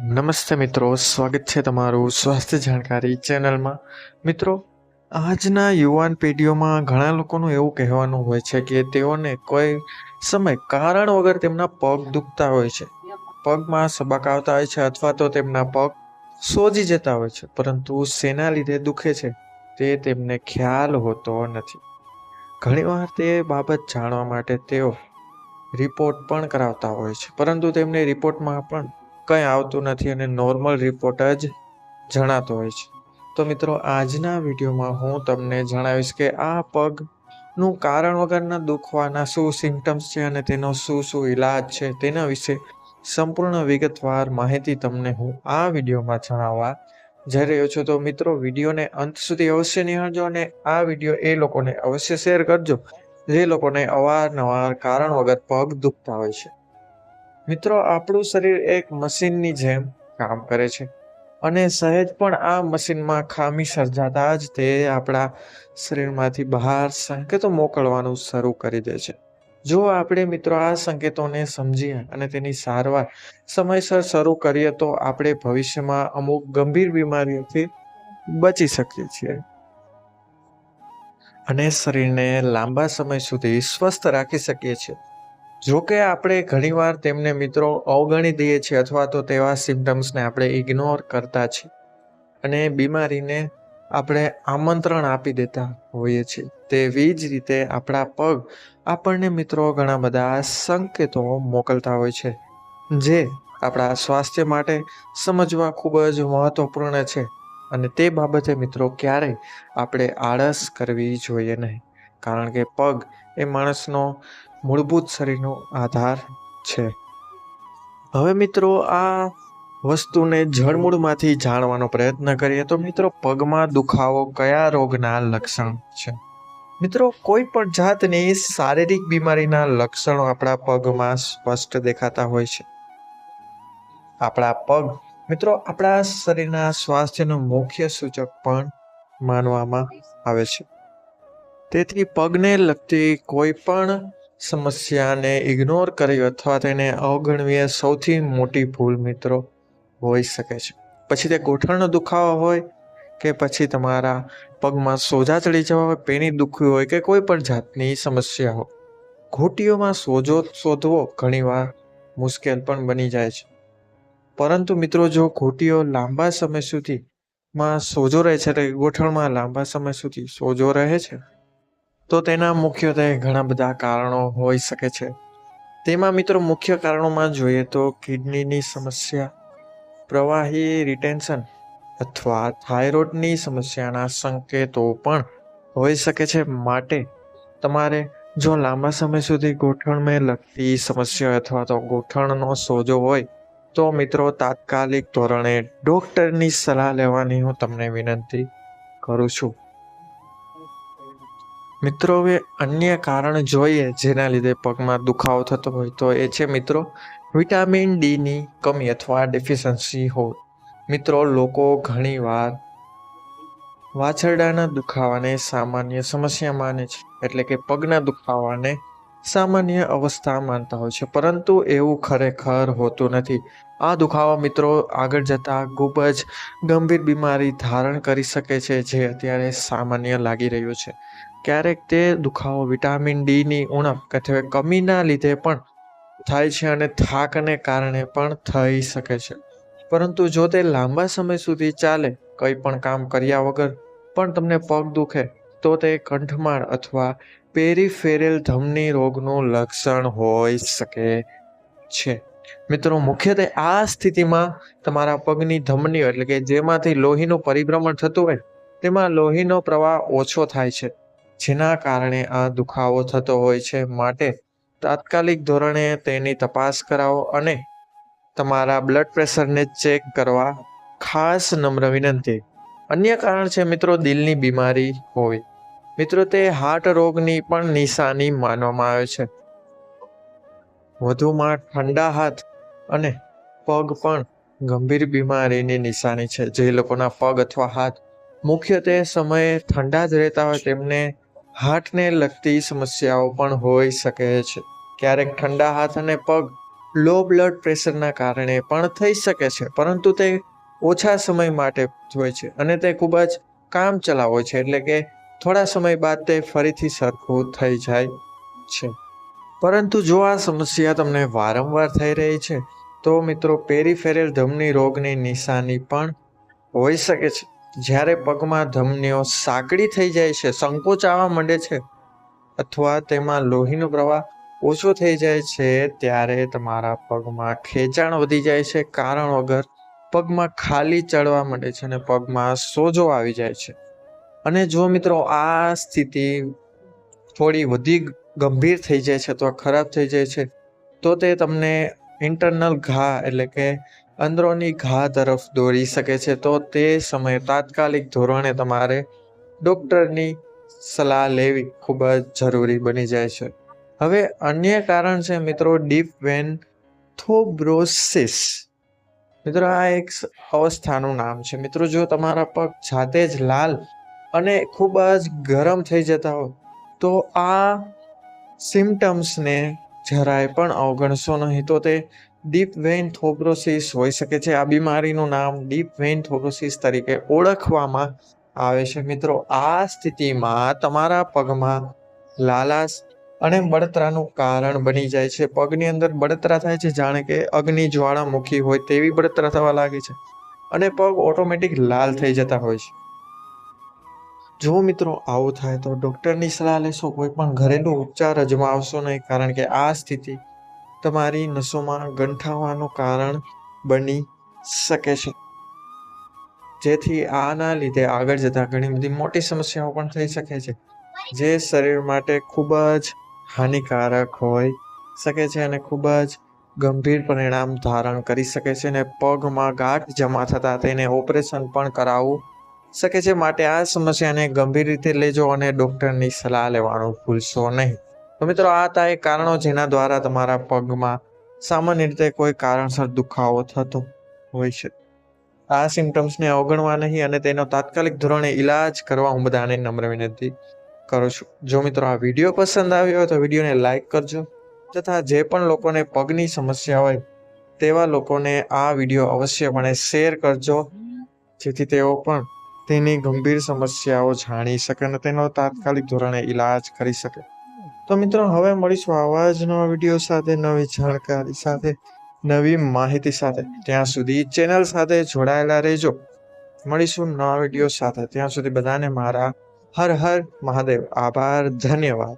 નમસ્તે મિત્રો, સ્વાગત છે તમારું સ્વાસ્થ્ય જાણકારી ચેનલમાં. મિત્રો, આજના યુવાન પેઢીઓમાં ઘણા લોકોનું એવું કહેવાનું હોય છે કે તેઓને કોઈ સમય કારણ વગર તેમના પગ દુખતા હોય છે. પગમાં સબાક આવતા હોય છે અથવા તો તેમના પગ સોજી જતા હોય છે, પરંતુ શેના લીધે દુખે છે તે તેમને ખ્યાલ હોતો નથી. ઘણીવાર તે બાબત જાણવા માટે તેઓ રિપોર્ટ પણ કરાવતા હોય છે, પરંતુ તેમને રિપોર્ટમાં પણ કંઈ આવતું નથી અને નોર્મલ રિપોર્ટ જ જણાતો હોય છે. તો મિત્રો, આજના વિડીયોમાં હું તમને જણાવીશ કે આ પગનું કારણ વગરના દુખવાના શું સિમ્ટમ્સ છે અને તેનો શું શું ઈલાજ છે તેના વિશે સંપૂર્ણ વિગતવાર માહિતી તમને હું આ વિડીયોમાં જણાવવા જઈ રહ્યો છું. તો મિત્રો, વિડીયોને અંત સુધી અવશ્ય નિહાળજો અને આ વીડિયો એ લોકોને અવશ્ય શેર કરજો. જે લોકોને અવારનવાર કારણ વગર પગ દુખતા હોય છે. મિત્રો, આપણું શરીર એક મશીનની જેમ કામ કરે છે. અને સહેજ પણ આ મશીનમાં ખામી સર્જાતા જ તે આપણા શરીરમાંથી બહાર સંકેતો મોકલવાનું શરૂ કરી દે છે. જો આપણે મિત્રો આ સંકેતોને સમજીએ અને તેની સારવાર સમયસર શરૂ કરીએ તો આપણે ભવિષ્યમાં અમુક ગંભીર બીમારીઓથી બચી શકીએ છીએ. અને શરીરને લાંબા સમય સુધી સ્વસ્થ રાખી શકીએ છીએ. જો કે આપણે ઘણીવાર તેમને મિત્રો અવગણી દઈએ છીએ અથવા તો તેવા સિમ્ટમ્સને આપણે ઇગ્નોર કરતા છીએ અને બીમારીને આપણે આમંત્રણ આપી દેતા હોઈએ છીએ. તેવી જ રીતે આપણા પગ આપણને મિત્રો ઘણા બધા સંકેતો મોકલતા હોય છે, જે આપણા સ્વાસ્થ્ય માટે સમજવા ખૂબ જ મહત્વપૂર્ણ છે અને તે બાબતે મિત્રો ક્યારેય આપણે આળસ કરવી જોઈએ નહીં. કારણ કે પગ એ માણસનો મૂળભૂત શરીરનો આધાર છે. હવે મિત્રો, આ વસ્તુને જળમૂળમાંથી જાણવાનો પ્રયત્ન કરીએ તો મિત્રો, પગમાં દુખાવો કયા રોગના લક્ષણ છે? મિત્રો, કોઈ પણ જાતની શારીરિક બીમારીના લક્ષણો આપણા પગમાં સ્પષ્ટ દેખાતા હોય છે. આપણા પગ, મિત્રો, આપણા શરીરના સ્વાસ્થ્યનું મુખ્ય સૂચક પણ માનવામાં આવે છે. તેથી પગને લગતી કોઈ પણ સમસ્યાને ઇગ્નોર કરી અથવા તેને અવગણવી એ સૌથી મોટી ભૂલ મિત્રો હોઈ શકે છે. પછી તે ગોઠણનો દુખાવો હોય કે પછી તમારા પગમાં સોજા ચડી જવા હોય, પેની દુખવી હોય કે કોઈ પણ જાતની સમસ્યા હોય. ઘૂંટીઓમાં સોજો શોધવો ઘણીવાર મુશ્કેલ પણ બની જાય છે. પરંતુ મિત્રો જો ઘૂંટીઓ લાંબા સમય સુધી માં સોજો રહે છે એટલે ગોઠણમાં લાંબા સમય સુધી સોજો રહે છે? તો તેના મુખ્યત્વે ઘણા બધા કારણો હોઈ શકે છે. તેમાં મિત્રો મુખ્ય કારણોમાં જોઈએ તો કિડનીની સમસ્યા, પ્રવાહી રિટેન્શન અથવા થાઇરોઇડની સમસ્યાના સંકેતો પણ હોઈ શકે છે. માટે તમારે જો લાંબા સમય સુધી ગોઠણને લગતી સમસ્યા અથવા તો ગોઠણનો સોજો હોય, તો મિત્રો તાત્કાલિક ધોરણે ડોક્ટરની સલાહ લેવાની હું તમને વિનંતી કરું છું. મિત્રો હવે અન્ય કારણ જોઈએ જેના લીધે પગમાં દુખાવો થતો હોય તો એ છે મિત્રો, વિટામિન ડીની કમી અથવા ડેફિશન્સી હોય મિત્રો, લોકો ઘણીવાર વાછરડાના દુખાવાને સામાન્ય સમસ્યા માને છે, એટલે કે પગના દુખાવાને સામાન્ય અવસ્થા માનતા હોય છે, પરંતુ એવું ખરેખર હોતું નથી. આ દુખાવા મિત્રો આગળ જતા ખૂબ જ ગંભીર બીમારી ધારણ કરી શકે છે, જે અત્યારે સામાન્ય લાગી રહ્યું છે. ક્યારેક તે દુખાવો વિટામિન ડીની ઉણપ અથવા કમીના લીધે પણ થાય છે અને થાકને કારણે પણ થઈ શકે છે. પરંતુ જો તે લાંબા સમય સુધી ચાલે, કંઈ પણ કામ કર્યા વગર પણ તમને પગ દુખે, તો તે કંઠમાળ અથવા પેરીફેરલ ધમની રોગનું લક્ષણ હોઈ શકે છે. મિત્રો, મુખ્યત્વે આ સ્થિતિમાં તમારા પગની ધમનીઓ એટલે કે જેમાંથી લોહીનું પરિભ્રમણ થતું હોય, તેમાં લોહીનો પ્રવાહ ઓછો થાય છે. જેના કારણે આ દુખાવો થતો હોય છે. માટે તાત્કાલિક ધોરણે તેની તપાસ કરાવો અને તમારા બ્લડ પ્રેશરને ચેક કરવા ખાસ નમ્ર વિનંતી. અન્ય કારણ છે મિત્રો, દિલની બીમારી હોવી મિત્રો, તે હાર્ટ રોગની પણ નિશાની માનવામાં આવે છે. વધુમાં ઠંડા હાથ અને પગ પણ ગંભીર બીમારીની નિશાની છે. જે લોકોના પગ અથવા હાથ મુખ્યત્વે સમયે ઠંડા જ રહેતા હોય તેમને હાર્ટને લગતી સમસ્યાઓ પણ હોઈ શકે છે. ક્યારેક ઠંડા હાથ અને પગ, લો બ્લડ પ્રેશરના કારણે પણ થઈ શકે છે, પરંતુ તે ઓછા સમય માટે હોય છે અને તે ખૂબ જ કામ ચલાવો છે, એટલે કે થોડા સમય બાદ તે ફરીથી સરખું થઈ જાય છે. પરંતુ જો આ સમસ્યા તમને વારંવાર થઈ રહી છે, તો મિત્રો, પેરીફેરલ ધમની રોગની નિશાની પણ હોઈ શકે છે. જ્યારે પગમાં ધમનીઓ સાંકડી થઈ જાય છે સંકોચાવા માંડે છે અથવા તેમાં લોહીનો પ્રવાહ ઓછો થઈ જાય છે, ત્યારે તમારા પગમાં ખેંચાણ વધી જાય છે. કારણ વગર પગમાં ખાલી ચડવા માંડે છે અને પગમાં સોજો આવી જાય છે. અને જો મિત્રો આ સ્થિતિ થોડી વધી ગંભીર થઈ જાય છે અથવા ખરાબ થઈ જાય છે, તો તે તમને ઇન્ટરનલ ઘા એટલે કે અંદરોની ઘા તરફ દોરી શકે છે, તો તે સમયે તાત્કાલિક ધોરણે તમારે ડૉક્ટરની સલાહ લેવી ખૂબ જ જરૂરી બની જાય છે. હવે અન્ય કારણ છે મિત્રો, ડીપ વેન થોબ્રોસિસ મિત્રો, આ એક અવસ્થાનું નામ છે. મિત્રો, જો તમારા પગ જાતે જ લાલ અને ખૂબ જ ગરમ થઈ જતા હોય, તો આ સિમ્ટમ્સને જરાય પણ અવગણશો નહીં તો તે ડીપ વેઇન થોબ્રોસિસ હોઈ શકે છે. આ બીમારીનું નામ ડીપ વેઇન થોબ્રોસિસ તરીકે ઓળખવામાં આવે છે. મિત્રો, આ સ્થિતિમાં તમારા પગમાં લાલાશ અને બળતરાનું કારણ બની જાય છે. પગની અંદર બળતરા થાય છે. જાણે કે અગ્નિ જ્વાળામુખી હોય તેવી બળતરા થવા લાગે છે અને પગ ઓટોમેટિક લાલ થઈ જતા હોય છે. જો મિત્રો આવું થાય તો ડૉક્ટરની સલાહ લેશો, કોઈ પણ ઘરેલું ઉપચાર અજમાવશો નહીં, કારણ કે આ સ્થિતિ તમારી નસોમાં ગંઠાવાનું કારણ બની શકે છે. જેથી આના લીધે આગળ જતાં ઘણી બધી મોટી સમસ્યાઓ પણ થઈ શકે છે, જે શરીર માટે ખૂબ જ હાનિકારક હોય શકે છે અને ખૂબ જ ગંભીર પરિણામ ધારણ કરી શકે છે અને પગમાં ગાંઠ જમા થતાં તેને ઓપરેશન પણ કરાવવું શકે છે માટે આ સમસ્યાને ગંભીર રીતે લેજો અને ડૉક્ટરની સલાહ લેવાનું ભૂલશો નહીં. તો મિત્રો, આ હતા એ કારણો જેના દ્વારા તમારા પગમાં સામાન્ય રીતે કોઈ કારણસર દુખાવો થતો હોય છે. આ સિમ્ટમ્સને અવગણવા નહીં અને તેનો તાત્કાલિક ધોરણે ઈલાજ કરવા હું બધાને નમ્ર વિનંતી કરું છું. જો મિત્રો, આ વીડિયો પસંદ આવ્યો હોય તો વિડીયોને લાઇક કરજો તથા જે પણ લોકોને પગની સમસ્યા હોય તેવા લોકોને આ વીડિયો અવશ્યપણે શેર કરજો જેથી તેઓ પણ તેની ગંભીર સમસ્યાઓ જાણી શકે અને તેનો તાત્કાલિક ધોરણે ઈલાજ કરી શકે. તો મિત્રો, હવે મળીશું આવા જ નવા વીડિયો સાથે, નવી જાણકારી સાથે, નવી માહિતી સાથે. ત્યાં સુધી ચેનલ સાથે જોડાયેલા રહેજો. મળીશું નવા વીડિયો સાથે. ત્યાં સુધી બધાને મારા હર હર મહાદેવ. આભાર, ધન્યવાદ.